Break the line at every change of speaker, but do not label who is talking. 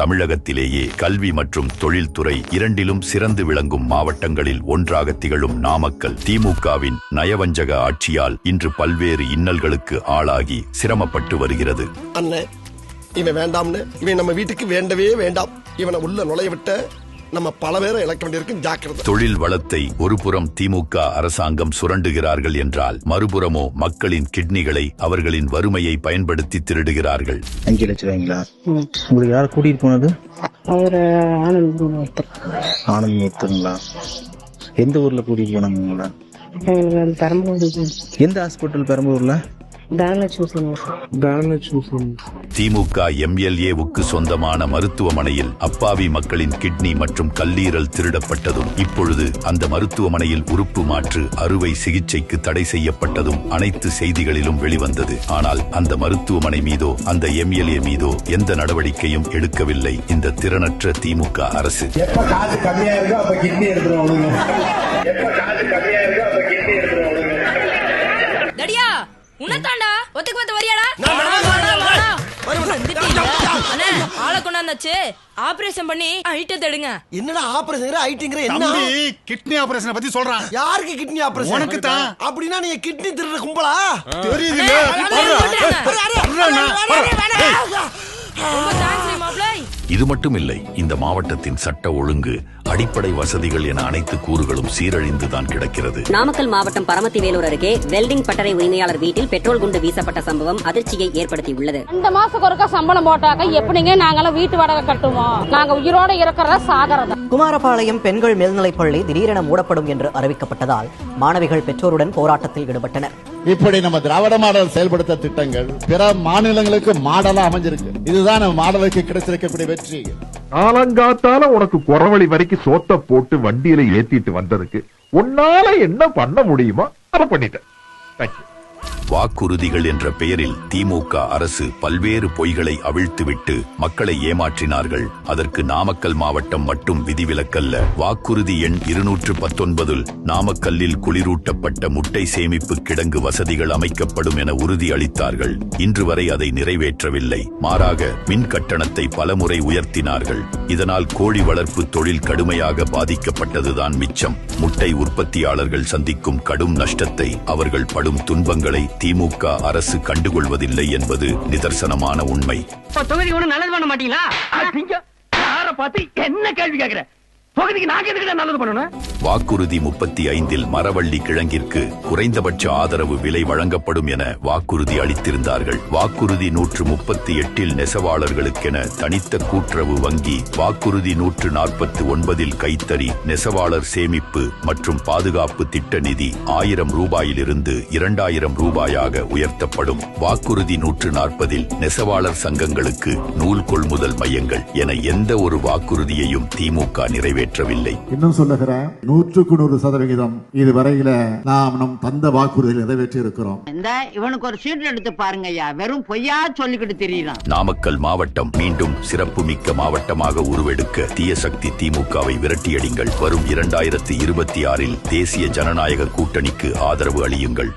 தமிழகத்திலேயே கல்வி மற்றும் தொழில்துறை இரண்டிலும் சிறந்து விளங்கும் மாவட்டங்களில் ஒன்றாக திகழும் நாமக்கல் திமுகவின் நயவஞ்சக ஆட்சியால் இன்று பல்வேறு இன்னல்களுக்கு ஆளாகி சிரமப்பட்டு வருகிறது.
அண்ணன் இவன் வேண்டாம்னு இவன் நம்ம வீட்டுக்கு வேண்டவே வேண்டாம். இவனை உள்ள நுழைய விட்ட நம்ம பல பேரை இழக்க வேண்டியிருக்கும் ஜாக்கிரதை.
தொழில் வளத்தை ஒருபுறம் திமுக அரசாங்கம் சுரண்டுகிறார்கள் என்றால் மறுபுறமோ மக்களின் கிட்னிகளை அவர்களின் வறுமையை பயன்படுத்தி திருடுகிறார்கள்.
அஞ்சு லட்சம் ரூபாய்ங்களா உங்களுக்கு யார் கூட்டிட்டு போனது?
அவர் ஆனந்த்
ஆனந்த் மூர்த்தங்களா எந்த ஊர்ல கூட்டிட்டு போனாங்க உங்களை? எந்த ஹாஸ்பிட்டல் பெரம்பலூர்ல?
தனலட்சுமி
திமுக எம்எல்ஏவுக்கு சொந்தமான மருத்துவமனையில் அப்பாவி மக்களின் கிட்னி மற்றும் கல்லீரல் திருடப்பட்டதும் இப்பொழுது அந்த மருத்துவமனையில் உறுப்பு மாற்று அறுவை சிகிச்சைக்கு தடை செய்யப்பட்டதும் அனைத்து செய்திகளிலும் வெளிவந்தது. ஆனால் அந்த மருத்துவமனை மீதோ அந்த எம்எல்ஏ மீதோ எந்த நடவடிக்கையும் எடுக்கவில்லை. இந்த திறனற்ற திமுக அரசு.
எப்ப காசு கம்மியா இருக்கோ அப்ப கிட்னி எடுத்துருவாங்க எப்ப காசு கம்மியா இருக்கோ அப்ப கிட்னி எடுத்துருவாங்க
தடியா உன்னதாண்டா ஒத்துக்கு பத்து வரியாடா ஆளை கொண்டாந்தாச்சு ஆபரேஷன் பண்ணி ஐட்டத்தை எடுங்க
என்னடா ஆபரேஷன் ஐட்டிங்கிற என்ன
கிட்னி ஆபரேஷனை பத்தி சொல்றான்
யாருக்கு கிட்னி ஆபரேஷன்
உனக்கு தான்.
அப்படின்னா நீங்க கிட்னி திருடுற கும்பலா
தெரியுது
இது மட்டும் இல்லை இந்த மாவட்டத்தின் சட்ட ஒழுங்கு அடிப்படை வசதிகள் என அனைத்து கூறுகளும் சீரழிந்துதான் கிடக்கிறது.
நாமக்கல் மாவட்டம் பரமத்தி வேலூர் அருகே வெல்டிங் பட்டறை உரிமையாளர் வீட்டில் பெட்ரோல் குண்டு வீசப்பட்ட சம்பவம் அதிர்ச்சியை ஏற்படுத்தியுள்ளது.
இந்த மாசம் ஒருக்கா சம்பளம் போட்டாக்க எப்படிங்க நாங்கெல்லாம் வீட்டு வாடகை கட்டுவோம்? நாங்க உயிரோட இருக்கிறத சாகரத.
குமாரபாளையம் பெண்கள் மேல்நிலைப்பள்ளி திடீரென மூடப்படும் என்று அறிவிக்கப்பட்டதால் மாணவிகள் பெற்றோருடன் போராட்டத்தில் ஈடுபட்டனர்.
இப்படி நம்ம திராவிட மாடல் செயல்படுத்த திட்டங்கள் பிற மாநிலங்களுக்கு மாடலா அமைஞ்சிருக்கு. இதுதான் நம்ம மாடலுக்கு கிடைச்சிருக்கக்கூடிய வெற்றி.
காலங்காத்தால உனக்கு குறவழி வரைக்கும் சோத்த போட்டு வண்டியில ஏத்திட்டு வந்ததுக்கு உன்னால என்ன பண்ண முடியுமோ அதை பண்ணிட்டேன் தேங்க்யூ
வாக்குறுதிகள் என்ற பெயரில் திமுக அரசு பல்வேறு பொய்களை அவிழ்த்துவிட்டு மக்களை ஏமாற்றினார்கள். அதற்கு நாமக்கல் மாவட்டம் மட்டும் விதிவிலக்கல்ல. வாக்குறுதி எண் இருநூற்று பத்தொன்பதில் நாமக்கல்லில் குளிரூட்டப்பட்ட முட்டை சேமிப்பு கிடங்கு வசதிகள் அமைக்கப்படும் என உறுதி அளித்தார்கள் இன்று வரை அதை நிறைவேற்றவில்லை. மாறாக மின் கட்டணத்தை பலமுறை உயர்த்தினார்கள். இதனால் கோழி வளர்ப்பு தொழில் கடுமையாக பாதிக்கப்பட்டதுதான் மிச்சம். முட்டை உற்பத்தியாளர்கள் சந்திக்கும் கடும் நஷ்டத்தை அவர்கள் படும் துன்பங்களை திமுக அரசு கண்டுகொள்வதில்லை என்பது நிதர்சனமான உண்மை.
தொகுதி ஒண்ணு நல்லது பண்ண மாட்டீங்களா?
யார பார்த்து என்ன கேள்வி கேக்குற
வாக்குறுதி முப்பத்தி ஐந்தில் மரவள்ளி கிழங்கிற்கு குறைந்தபட்ச ஆதரவு விலை வழங்கப்படும் என வாக்குறுதி அளித்திருந்தார்கள். வாக்குறுதி நூற்று முப்பத்தி எட்டில் நெசவாளர்களுக்கென தனித்த கூட்டுறவு வங்கி வாக்குறுதி நூற்று நாற்பத்தி ஒன்பதில் கைத்தறி நெசவாளர் சேமிப்பு மற்றும் பாதுகாப்பு திட்ட நிதி ஆயிரம் ரூபாயிலிருந்து இரண்டாயிரம் ரூபாயாக உயர்த்தப்படும். வாக்குறுதி நூற்று நாற்பதில் நெசவாளர் சங்கங்களுக்கு நூல் கொள்முதல் மையங்கள் என எந்த ஒரு வாக்குறுதியையும் திமுக நிறைவேற்றவில்லை
இன்னும் சொல்லுகிறேன் நூற்றுக்கு நூறு சதவிகிதம் இதுவரையில நாம் நம் தந்த வாக்குறுதிகளை நிறைவேற்றி இருக்கிறோம்
இந்த இவனுக்கு ஒரு சீட் எடுத்து பாருங்க ஐயா வெறும் பொய்யா சொல்லிக்கிட்டு தெரியலாம்
நாமக்கல் மாவட்டம் மீண்டும் சிறப்புமிக்க மாவட்டமாக உருவெடுக்க தீய சக்தி திமுகவை விரட்டியடிங்கள். வரும் இரண்டாயிரத்தி இருபத்தி ஆறில் தேசிய ஜனநாயக கூட்டணிக்கு ஆதரவு அளியுங்கள்.